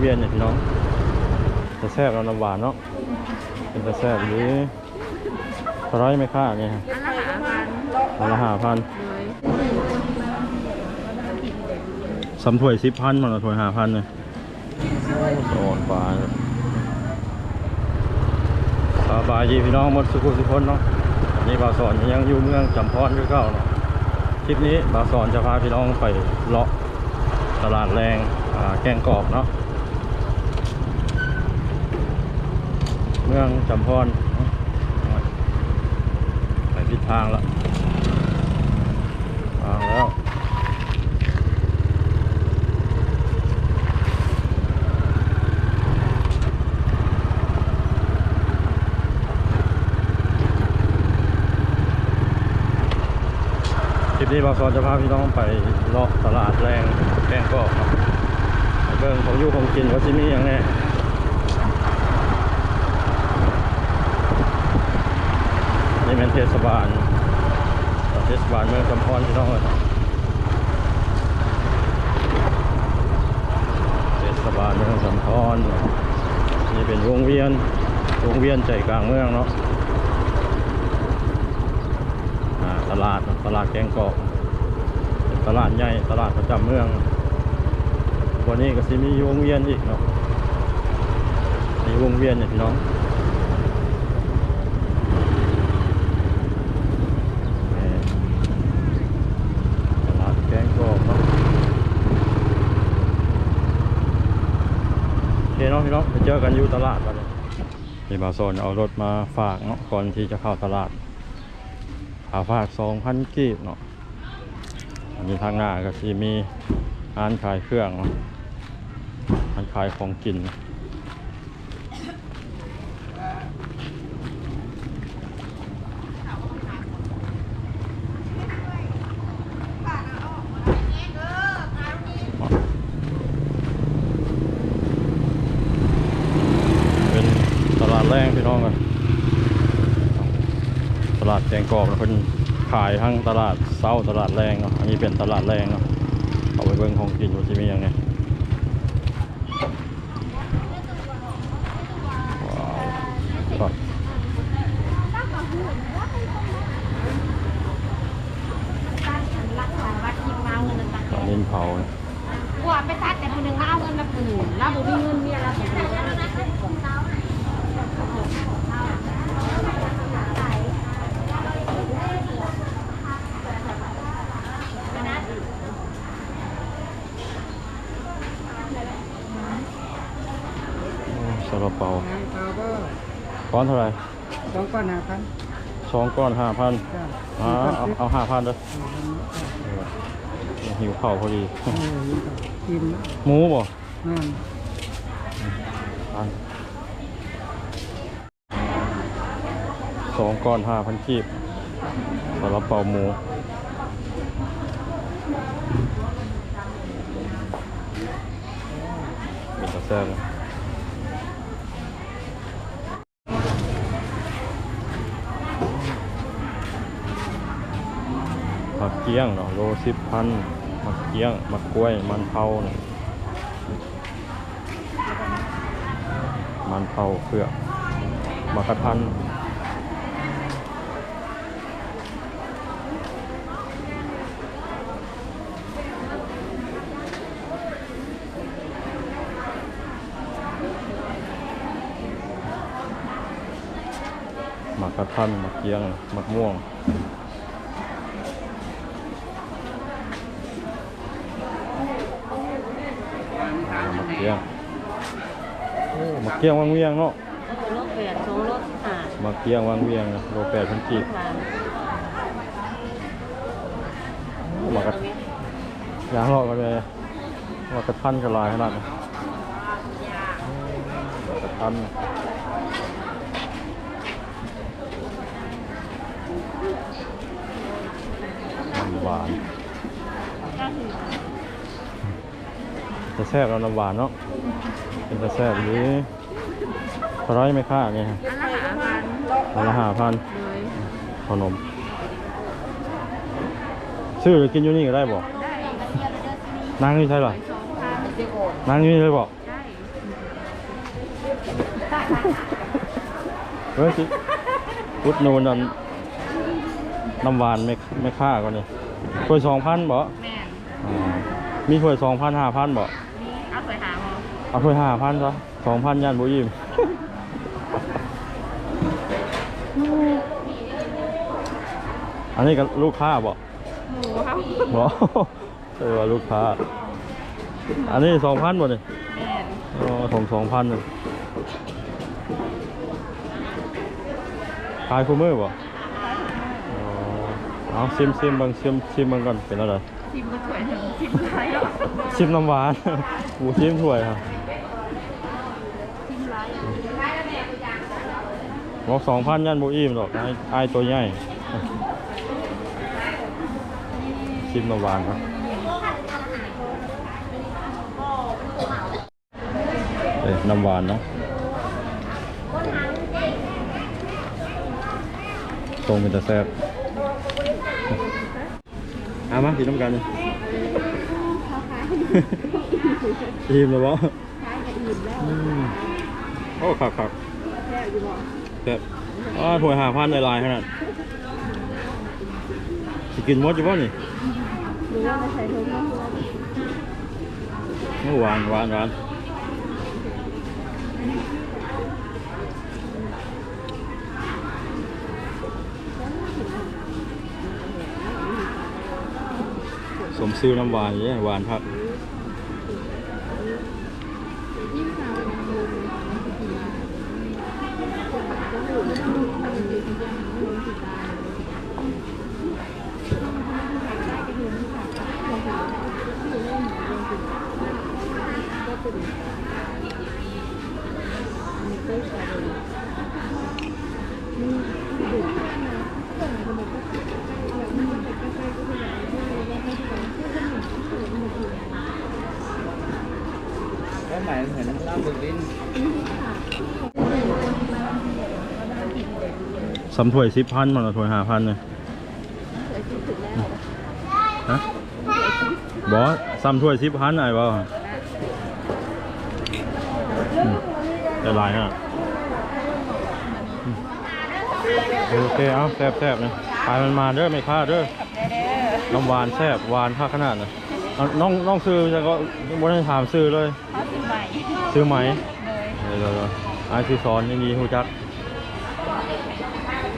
เวียนเนี่ยพี่น้องจะแซ่บเราน้ำหวานเนาะเป็นจะแซ่บหรือเท่าไม่ค่าเนี่ยอันละหาพันสำถ้วยสิบพันมันละถ้วยหาพันเลยโอนปลาสบายดีพี่น้องหมดสุขุสุขคนเนาะอันนี้บาสอนยังอยู่เมืองจำพรคือเก่าเนาะคลิปนี้บาสอนจะพาพี่น้องไปเลาะตลาดแรงแกงกรอบเนาะ เมืองจำพรไปทิศทางละทางแล้วคลิปนี้บางซอนจะพาพี่น้องไปเลาะตลาดแรงแกงกอกครับเบิ่งของอยู่ของกินว่าที่มีอย่างแน่ นี่เป็นเทศบาลเทศบาลเมืองกำพรพี่น้องเลยเทศบาลเมืองกำพรนี่เป็นวงเวียนวงเวียนใจกลางเมืองเนาะตลาดตลาดแกงกอกตลาดใหญ่ตลาดประจำเมืองวันนี้ก็สิมีวงเวียนอีกเนาะมีวงเวียนเนี่ยพี่น้องนี่ตลาดแกงกอกเนาะโองพี่น้องไปเจอกันอยู่ตลาดกันเลยนี่บาโซนเอารถมาฝากเนาะก่อนที่จะเข้าตลาดขาฝากสองพันกีบเนาะอันนี้ทางหน้าก็ที่มีร้านขายเครื่องเนาะร้านขายของกินนตลาดแรงพี่ น้องกันตลาดแกงกรอบแล้วเพิ่นขายทั้งตลาดเช้าตลาดแรงเนาะอันนี้เป็นตลาดแรงเนาะเอาไปเบิ่งของกินอยู่ที่มีอย่างไงว้าวก่อนตอนนี้เผาเนี่ยกว่าไปตัดแต่คนหนึ่งมาเอาเงินมาปูแล้วบุมีเงินเมียแล้วแต่ปูแล้ว ซาลาเปาน้ำเปล่าก็ก้อนเท่าไหร่สองก้อนห้าพันสองก้อนห้าพันจ้าอ่าเอาเอาห้าพันเลยหิวข้าวพอดีเออกินหมูบ่นั่น พันส องก้อนห้าพันกีบสำหรับเป่าหมูเป็นตะแซ่บนะผักเกี้ยงเนาะโลสิบพันผักเกี้ยงมะกล้วย มันเผาเนี่ยมันเผาเผือกมะกระทัน มะกระทันมะเกียงมะม่วงมะเกียงโอ้มะเกียงวังเวียงเนาะรถแปดสองรถห้ามาเกียงวางเวียงนะโลแปดพันกีบพันมากระยางรอกกันเลยมากระทันกระลายขนาดนั้นมากระทันน้ำห วานจะแซ่บเราน้ำหวานเนาะเป็นจะแซ่บหรือเท่าไรไม่ค่าเนี่ยฮะอันละหาพันอันละห้าพันเลยขนม ซื้อหรือกินอยู่นี่ก็ได้บอกได้นั่งนี่ใช่หรอสองพันเจ็ดโอนนั่งอยู่นี่เลยบอกได้โเฮ้ยสิพุดนูนนั่นน้ำหวานไม่ไม่ค่าก่อนนี่ ถ้วยสองพันบ่แม่นอ่ามีถ้วยสองพันห้าพันบ่นี่เอาสวยหาหมอเอาถ้วยห้าพันซะสองพันยันบุยิม อันนี้ก็ลูกค้าบ่หมูเขาบ่ เออว่าลูกค้า อันนี้สองพันบ่นี่แม่นอ๋อถงสองพันหนึ่งขายคู่มือบ่อ๋อ เอาซิมซิมเบิ่งซิมซิมเบิ่งก่อนเป็นอะไรชิมก็สวยถึงชิมไรหรอกซิมน้ำหวานหมูซิมถ้วยครับชิมไรบอกสองพันยันบุอิ่มหรอกไอ้ไอ้ตัวใหญ่ซิมน้ำหวานครับเอ้ยน้ำหวานเนาะตรงเป็นตะแซ่บ เอามากินน้ำกันเลยอิ่มแล้วบ่ใช้กับอิ่มแล้วอืมโอ้ขักขักแซ่บอ่าถ้วยหาพันในลายขนาดสิกินหมดอยู่ป่ะนี่หรือว่ามาใส่ถุงน้ำโอ้หวานหวานหวาน สมซื้อน้ำหวานเนี่ยหวานครับ สำถ้วยสิบพันมันละถ้วยห้าพันเลยฮะบอสซ้ำถ้วยสิบพันไอ้บ่อืมได้หลายฮะโอเคเอาแซ่บแซ่บนะไปมันมาเด้อไม่ค่าเด้อน้ำหวานแซ่บหวานค่าขนาดนะเอาน้องน้องซื้อจะก็บ่ได้ถามซื้อเลย เขาชิมใหม่ซื้อไหมเลยเดี๋ยวเดี๋ยวไอ้ที่สอนนี่มีหูจัก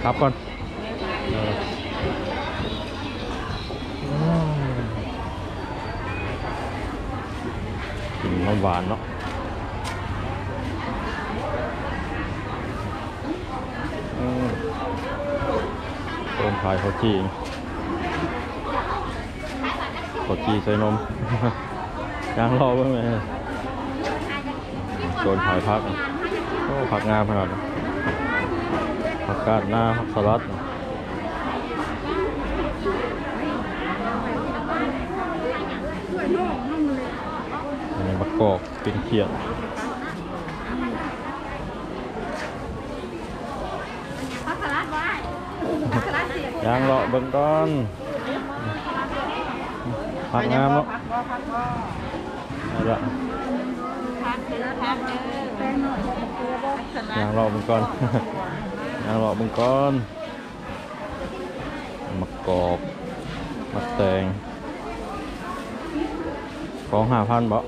ครับก่อนเออกินน้ำหวานเนาะอืมต้มขายข้าวจีข้าวจีใส่นมย่างรอเบ้างไหม โซนขายพักอะโอ้ผักงามขนาดนั้นผักกาดหน้าผักสลัดอันนี้มะกอกเป็นเขียดพักสลัดไว้พักสลัดเสียยางเลาะเบิ่งก่อนผักงามเนาะพักก็พักก็เอาละ น่อยจะเกลือบ่สลัดยางเลาะเบิ่งก่อนยางเลาะเบิ่งก่อนมะกอกมะแตงของห้าพันบ่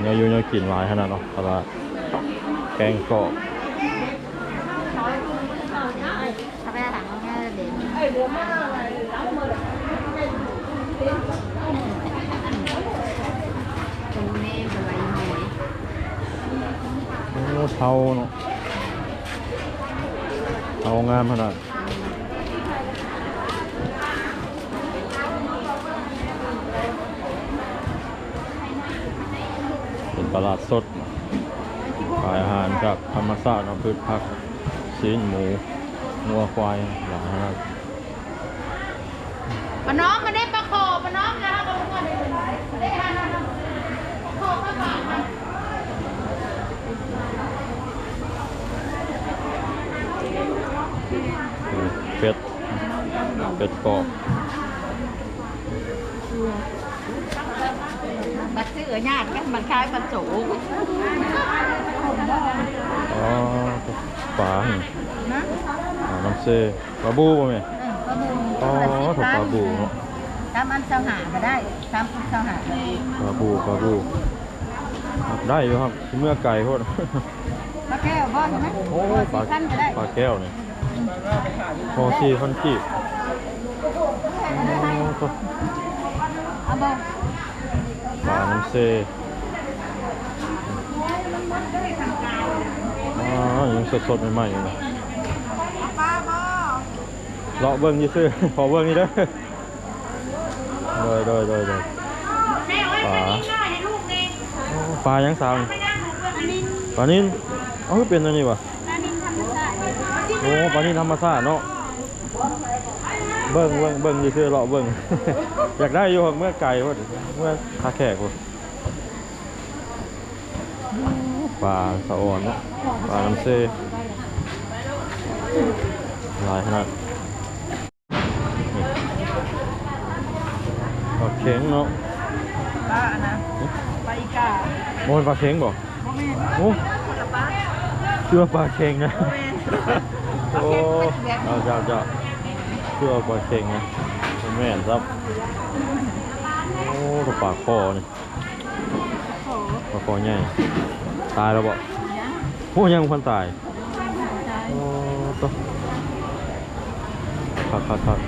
เนื้ออยู่เนื้อกินหลายขนาดเนาะตลาดแกงกรอบถ้าไปถามเขา แค่เด่นเป็นแม่เป็นใบหอยโอ้เทาเนาะเทางามขนาดเป็นตลาดสดขายอาหารจากธรรมชาติเนาะพืชผักซีนหมูงัวควายหลายขนาด ปน้องมาได้ปลาโขปน้องนะปลาโขได้ได้ทานนะปลาโขปลาบาทนเป็ดเป็ดกรอบกับญาติกันมันคล้ายบรรจุอ๋อปลานี่นะอ่าน้ำเซปลาบูบ่แม่ปลาบู อ๋อถูกปลาบูเนาะตามอันเจ้าหาก็ได้ตามอันเจ้าหาก็ได้ปลาบูปลาบูครับได้อยู่ครับเมื่อไก่โพดปลาแก้วบ่ใช่ไหมโอ้ปลาขั้นก็ได้ปลาแก้วนี่พอสี่พันกีบโอ้ตัวเอาบ่ปลาน้ำเซอ๋อยังสดๆใหม่ๆอยู่เลยปลาบ่ เลาะเบิ้งยี่ซื่อขอเบิ้งนี่เด้อโดยโดยโดยโดยปลาโอ้ปลายังสาวนี่ปลานินเอ้าคือเป็นอันนี้วะโอ้ปลานินธรรมชาติเนาะเบิ้งเบิ้งเบิ้งยี่ซื่อเลาะเบิ้งอยากได้อยู่เมื่อไก่วะเมื่อคาแขกวะปลาสะออนเนาะปลาน้ำเซหลายขนาด ปลาเข็งเนาะปลาอันนะปลาอีกาโมนปลาเข็งบอกบ่แม่นโอ้ปลาเชื่อปลาเข็งนะโอ้เอาเจ้าเจ้าเชื่อปลาเข็งนะแม่นครับโอ้ตัวปลาคอนี่ปลาคอใหญ่ตายแล้วบ่โอ้ยังพันตายโอ้ตัวคักคักคัก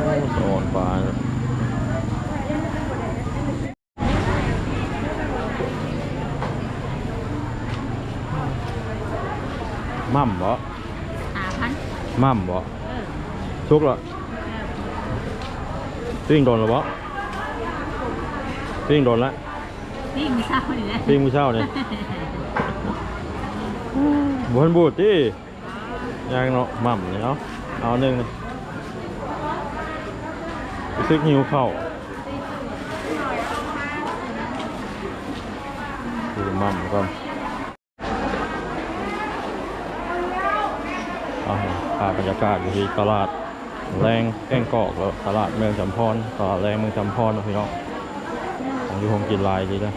โอ้สอนปลาเนี่ย มั่มบ่หาพันมั่มบ่ชุกเหรอปิ้งโดนหรือบ่ปิ้งโดนละพี่มีเศร้านี่แหละปิ้งมื้อเช้าเนี่ยบนบูดดิยางเนาะมั่มเนี่ยเนาะเอาหนึ่งรู้ซึกหิวข้าวดูมั่มก่อนเอา ภาพบรรยากาศอยู่ที่ตลาดแรงแก้งกอกแล้วตลาดเมืองจำพรตลาดแรงเมืองจำพรนะพี่น้องของอยู่คงกินลายดีนะ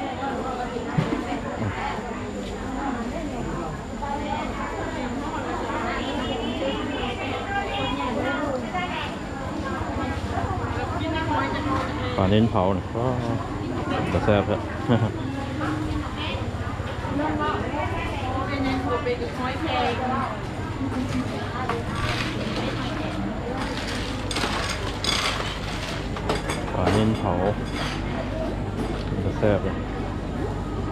ปลาเน้นเผาเนี่ยก็จะแซ่บแล้ว ปลาเน้นเผาจะแซ่บเลย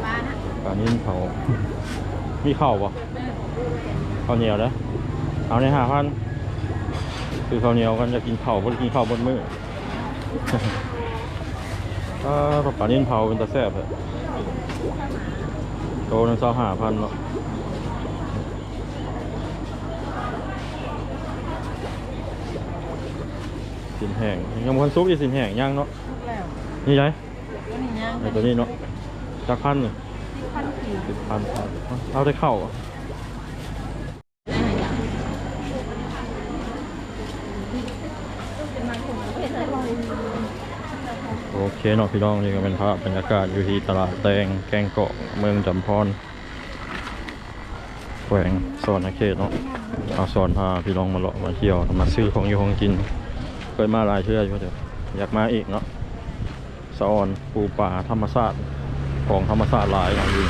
ปลานะปลาเน้นเผา มีข้าวปะข้าวเหนียวนะเอาในห้าพันคือข้าวเหนียวกันจะกินข้าวบ่ได้กินข้าวบนมืออ่าปลาเน้นเผาเป็นตะแซ่บเลยโตนึงเศร้าห้าพันเนาะ สินแห้งยังมันซุกอีสินแห้งย่างเนาะแล้วนี่ไงตัวนี้ยังไอ้ตัวนี้เนาะจักพันหนึ่งพันสี่สิบพันเอาได้เข้าอะโอเคเนาะพี่น้องนี่ก็เป็นภาพบรรยากาศอยู่ที่ตลาดแตงแกงเกาะเมืองจำพรแขวงสอนอาเขตเนาะเอาสอนพาพี่น้องมาเลาะมาเที่ยวมาซื้อของอยู่ของกิน เคยมาหลายเชื่ออยู่เดี๋ยวอยากมาอีกเนาะสะออนปูป่าธรรมชาติของธรรมชาติหลายอย่างดี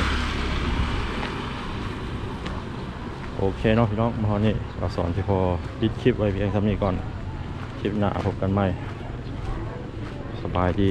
โอเคเนาะพี่น้องมาฮอดนี่ก็สอนที่พอดิดคลิปไว้เพียงเท่านี้ก่อน คลิปหน้าพบกันใหม่ สบายดี